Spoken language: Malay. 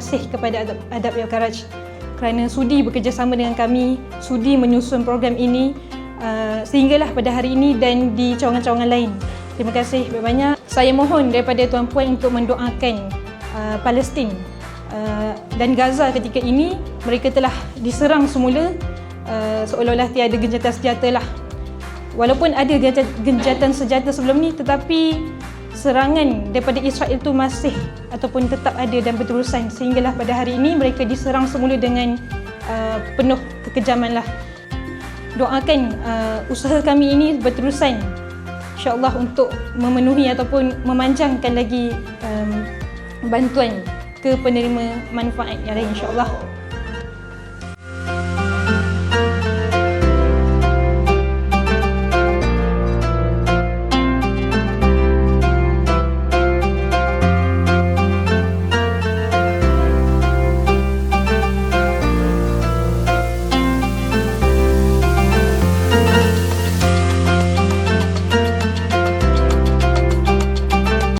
kasih kepada Adab, Adab Yau Karaj kerana sudi bekerjasama dengan kami, sudi menyusun program ini uh, sehinggalah pada hari ini dan di cawangan-cawangan lain. Terima kasih banyak. Saya mohon daripada Tuan Puan untuk mendoakan uh, Palestin uh, dan Gaza ketika ini mereka telah diserang semula uh, seolah-olah tiada genjatan senjata lah. Walaupun ada genjatan senjata sebelum ni tetapi serangan daripada Israel itu masih ataupun tetap ada dan berterusan sehinggalah pada hari ini mereka diserang semula dengan uh, penuh kekejaman lah. Doakan uh, usaha kami ini berterusan insyaAllah untuk memenuhi ataupun memanjangkan lagi um, bantuan ke penerima manfaat yang lain insyaAllah.